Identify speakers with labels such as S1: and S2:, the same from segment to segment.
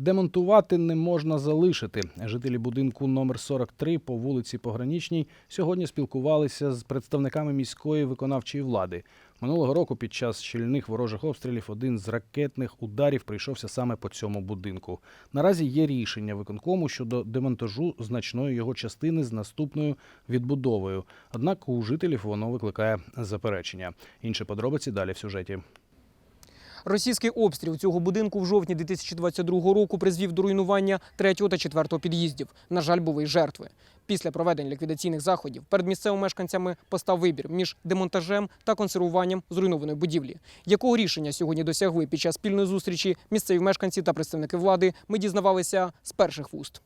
S1: Демонтувати не можна залишити. Жителі будинку номер 43 по вулиці Пограничній сьогодні спілкувалися з представниками міської виконавчої влади. Минулого року під час щільних ворожих обстрілів один з ракетних ударів прийшовся саме по цьому будинку. Наразі є рішення виконкому щодо демонтажу значної його частини з наступною відбудовою. Однак у жителів воно викликає заперечення. Інші подробиці далі в сюжеті.
S2: Російський обстріл цього будинку в жовтні 2022 року призвів до руйнування третього та четвертого під'їздів. На жаль, були й жертви. Після проведення ліквідаційних заходів перед місцевими мешканцями постав вибір між демонтажем та консервуванням зруйнованої будівлі. Якого рішення сьогодні досягли під час спільної зустрічі місцеві мешканці та представники влади, ми дізнавалися з перших вуст.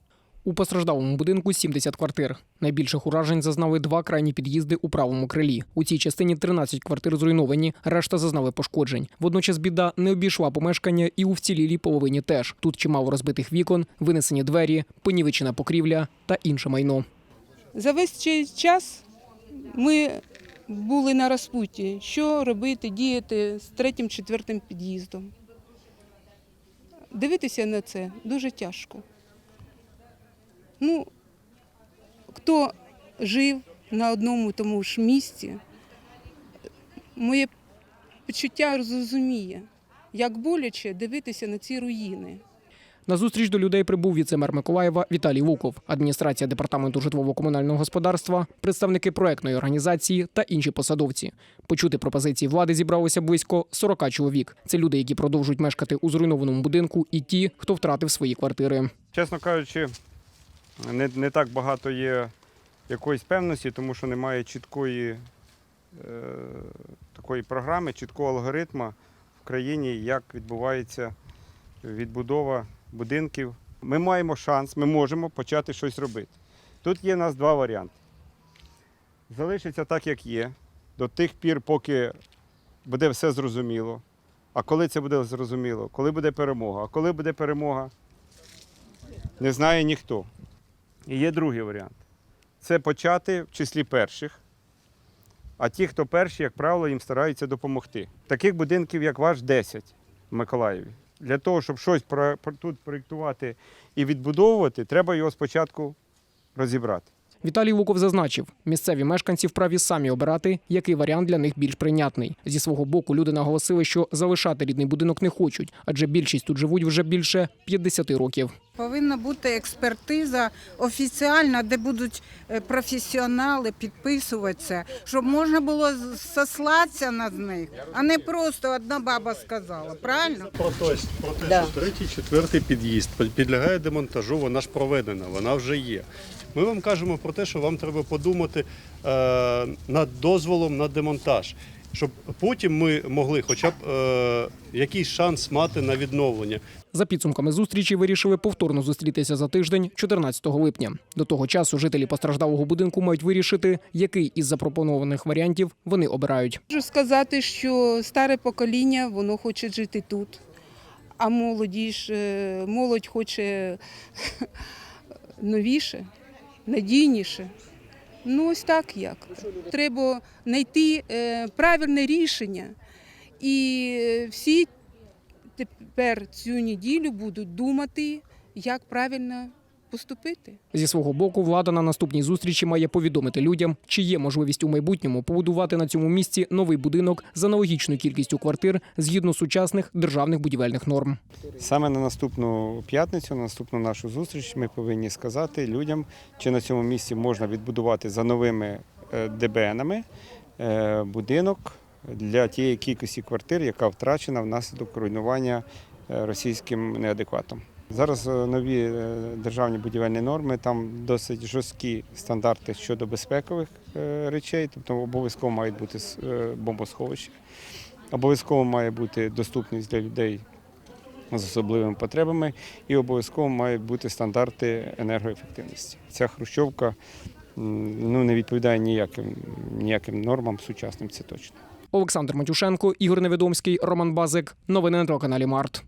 S2: У постраждалому будинку 70 квартир. Найбільших уражень зазнали два крайні під'їзди у правому крилі. У цій частині 13 квартир зруйновані, решта зазнали пошкоджень. Водночас біда не обійшла помешкання і у вцілілій половині теж. Тут чимало розбитих вікон, винесені двері, понівечена покрівля та інше майно.
S3: За весь час ми були на розпуті, що робити, діяти з третім, четвертим під'їздом. Дивитися на це дуже тяжко. Ну, хто жив на одному тому ж місці, моє почуття зрозуміє, як боляче дивитися на ці руїни.
S2: На зустріч до людей прибув віцемер Миколаєва Віталій Вуков, адміністрація департаменту житлово-комунального господарства, представники проектної організації та інші посадовці. Почути пропозиції влади зібралося близько 40 чоловік. Це люди, які продовжують мешкати у зруйнованому будинку, і ті, хто втратив свої квартири.
S4: Чесно кажучи, не, не так багато є якоїсь певності, тому що немає чіткої е, такої програми, чіткого алгоритму в країні, як відбувається відбудова будинків. Ми маємо шанс, ми можемо почати щось робити. Тут є у нас два варіанти. Залишиться так, як є, до тих пір, поки буде все зрозуміло. А коли це буде зрозуміло? Коли буде перемога? А коли буде перемога? не знає ніхто. І є другий варіант. Це почати в числі перших. А ті, хто перші, як правило, їм стараються допомогти. Таких будинків, як ваш, 10 в Миколаєві. Для того, щоб щось тут проєктувати і відбудовувати, треба його спочатку розібрати.
S2: Віталій Вуков зазначив, місцеві мешканці вправі самі обирати, який варіант для них більш прийнятний. Зі свого боку люди наголосили, що залишати рідний будинок не хочуть, адже більшість тут живуть вже більше 50 років.
S5: Повинна бути експертиза офіціальна, де будуть е, професіонали підписуватися, щоб можна було сослатися на них, а не просто одна баба сказала. Правильно?
S6: Про те,
S5: Да.
S6: що третій, четвертий під'їзд підлягає демонтажу, вона ж проведена, вона вже є. Ми вам кажемо про те, що вам треба подумати е, над дозволом на демонтаж, щоб потім ми могли хоча б е, якийсь шанс мати на відновлення.
S2: За підсумками зустрічі вирішили повторно зустрітися за тиждень, 14 липня. До того часу жителі постраждалого будинку мають вирішити, який із запропонованих варіантів вони обирають.
S3: Можу сказати, що старе покоління воно хоче жити тут, а молоді ж, е, молодь хоче новіше, надійніше. Ну, ось так як. Треба знайти е, правильне рішення. І е, всі тепер цю неділю будуть думати, як правильно поступити.
S2: Зі свого боку, влада на наступній зустрічі має повідомити людям, чи є можливість у майбутньому побудувати на цьому місці новий будинок з аналогічною кількістю квартир згідно сучасних державних будівельних норм.
S4: Саме на наступну п'ятницю, на наступну нашу зустріч, ми повинні сказати людям, чи на цьому місці можна відбудувати за новими е, ДБНами е, будинок для тієї кількості квартир, яка втрачена внаслідок руйнування е, російським неадекватом. Зараз е, нові е, державні будівельні норми, там досить жорсткі стандарти щодо безпекових е, речей, тобто обов'язково мають бути бомбосховища, обов'язково має бути доступність для людей з особливими потребами і обов'язково мають бути стандарти енергоефективності. Ця хрущовка ну, не відповідає ніяким, ніяким нормам сучасним, це точно.
S2: Олександр Матюшенко, Ігор Невідомський, Роман Базик. Новини на телеканалі Март.